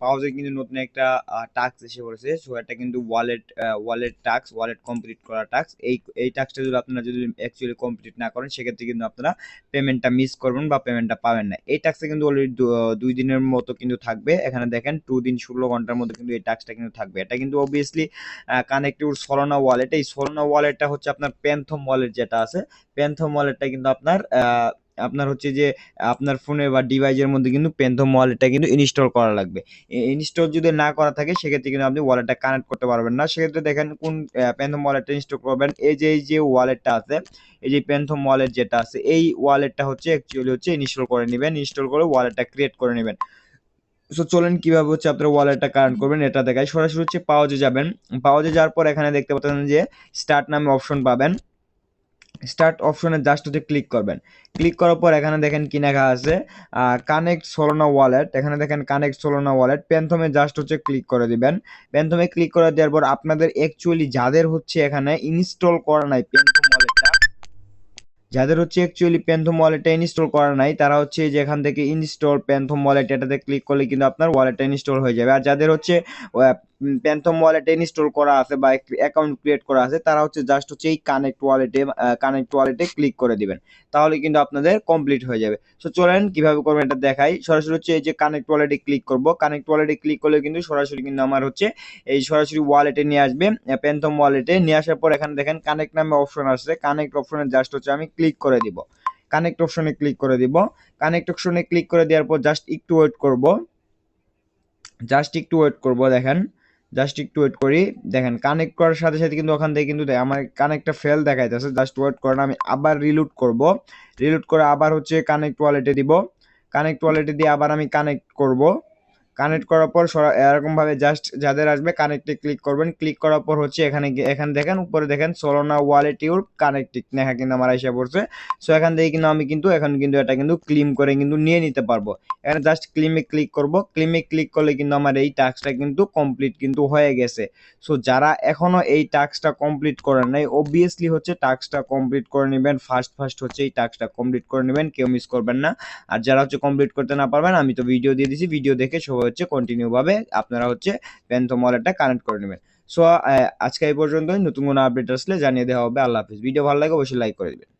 পাওয়াজে কিন্তু নতুন একটা টাস্ক এসে পড়েছে। সো এটা কিন্তু wallet wallet task wallet complete করা টাস্ক এই এই টাস্কটা যদি আপনারা যদি অ্যাকচুয়ালি কমপ্লিট না করেন, সেক্ষেত্রে কিন্তু আপনারা পেমেন্টটা মিস করবেন বা পেমেন্টটা পাবেন না। এই টাস্কটা কিন্তু অলরেডি দুই দিনের মতো কিন্তু থাকবে। এখানে দেখেন টু দিন ষোলো ঘণ্টার মধ্যে কিন্তু এই টাস্কটা কিন্তু থাকবে। এটা কিন্তু অবভিয়াসলি কানেক্টিভ সোলোনা ওয়ালেট এই সোলোনা ওয়ালেটটা হচ্ছে আপনার প্যান্থম ওয়ালেট যেটা আছে। প্যান্থম ওয়ালেটটা কিন্তু আপনার আপনার হচ্ছে যে, আপনার ফোনে বা ডিভাইসের মধ্যে কিন্তু পেন্থম ওয়ালেটটা কিন্তু ইনস্টল করা লাগবে। ইনস্টল যদি না করা থাকে, সেক্ষেত্রে কিন্তু আপনি ওয়ালেটটা কানেক্ট করতে পারবেন না। সেক্ষেত্রে দেখেন কোন পেন্থম ওয়ালেটটা ইনস্টল করবেন। এই যে এই যে ওয়ালেটটা আছে, এই যে পেন্থম ওয়ালেট যেটা আছে, এই ওয়ালেটটা হচ্ছে অ্যাকচুয়ালি হচ্ছে ইনস্টল করে নেবেন। ইনস্টল করে ওয়ালেটটা ক্রিয়েট করে নেবেন। সো চলেন কীভাবে হচ্ছে আপনার ওয়ালেটটা কারেন্ট করবেন, এটা দেখায় সরাসরি হচ্ছে পাওয়াজে যাবেন। পাওয়াজে যাওয়ার পর এখানে দেখতে পাচ্ছেন যে স্টার্ট নামে অপশন পাবেন। স্টার্ট অপশনে জাস্ট হচ্ছে ক্লিক করবেন। ক্লিক করার পর এখানে দেখেন কি লেখা আছে কানেক্ট সোলোনা ওয়ালেট এখানে দেখেন কানেক্ট সোলোনা ওয়ালেট প্যান্থমে জাস্ট হচ্ছে ক্লিক করে দিবেন। প্যান্থমে ক্লিক করে দেওয়ার পর আপনাদের অ্যাকচুয়ালি যাদের হচ্ছে এখানে ইনস্টল করা নাই প্যান্থম ওয়ালেটটা যাদের হচ্ছে অ্যাকচুয়ালি প্যান্থম ওয়ালেটটা ইনস্টল করা নাই, তারা হচ্ছে যে এখান থেকে ইনস্টল প্যান্থম ওয়ালেট এটাতে ক্লিক করলে কিন্তু আপনার ওয়ালেটটা ইনস্টল হয়ে যাবে। আর যাদের হচ্ছে প্যান্থম ওয়ালেটে ইনস্টল করা আছে বা অ্যাকাউন্ট ক্রিয়েট করা আছে, তারা হচ্ছে জাস্ট হচ্ছে এই কানেক্ট ওয়ালেটে কানেক্ট ওয়ালেটে ক্লিক করে দিবেন। তাহলে কিন্তু আপনাদের কমপ্লিট হয়ে যাবে। সো চলেন কীভাবে করবেন এটা দেখাই। সরাসরি হচ্ছে এই যে কানেক্ট ওয়ালেটে ক্লিক করব। কানেক্ট ওয়ালেটে ক্লিক করলে কিন্তু সরাসরি কিন্তু আমার হচ্ছে এই সরাসরি ওয়ালেটে নিয়ে আসবে প্যান্থম ওয়ালেটে নিয়ে আসার পর এখানে দেখেন কানেক্ট নামে অপশন আসছে। কানেক্ট অপশনে জাস্ট হচ্ছে আমি ক্লিক করে দিব। কানেক্ট অপশনে ক্লিক করে দিব। কানেক্ট অপশনে ক্লিক করে দেওয়ার পর জাস্ট একটু ওয়েট করব। জাস্ট একটু ওয়েট করব, দেখেন। জাস্ট একটু ওয়েট করি। দেখেন কানেক্ট করার সাথে সাথে কিন্তু ওখান থেকে কিন্তু আমার কানেক্টটা ফেল দেখাইতেছে। জাস্ট ওয়েট করেন আমি আবার রিলুট করব। রিলুট করে আবার হচ্ছে কানেক্ট ওয়ালেটে দিব। কানেক্ট ওয়ালেটে দিয়ে আবার আমি কানেক্ট করব। কানেক্ট করার পর সরা- এরকমভাবে জাস্ট যাদের আসবে কানেক্টে ক্লিক করবেন। ক্লিক করার পর হচ্ছে এখানে এখানে দেখেন, উপরে দেখেন সোলোনা ওয়ালেট ইউর কানেক্টিং লেখা কিন্তু আমার এসে পড়ছে। সো এখান থেকে কিন্তু আমি কিন্তু এখন কিন্তু এটা কিন্তু ক্লিম করে কিন্তু নিয়ে নিতে পারব। এখানে জাস্ট ক্লিমে ক্লিক করব। ক্লিমে ক্লিক করলে কিন্তু আমার এই টাস্কটা কিন্তু কমপ্লিট কিন্তু হয়ে গেছে। সো যারা এখনও এই টাস্কটা কমপ্লিট করেন নাই অবভিয়াসলি হচ্ছে টাস্কটা কমপ্লিট করে নেবেন। ফার্স্ট ফার্স্ট হচ্ছে এই টাস্কটা কমপ্লিট করে নেবেন, কেউ মিস করবেন না। আর যারা হচ্ছে কমপ্লিট করতে না পারবেন, আমি তো ভিডিও দিয়ে দিছি। ভিডিও দেখে সবাই হচ্ছে কন্টিনিউ ভাবে আপনারা হচ্ছে প্যান্থম ওয়ালেটটা কানেক্ট করে নেবেন। সো আজকে এই পর্যন্তই। নতুন কোনো আপডেট আসলে জানিয়ে দেওয়া হবে। আল্লাহ হাফিজ। ভিডিও ভালো লাগে অবশ্যই লাইক করে দিবেন।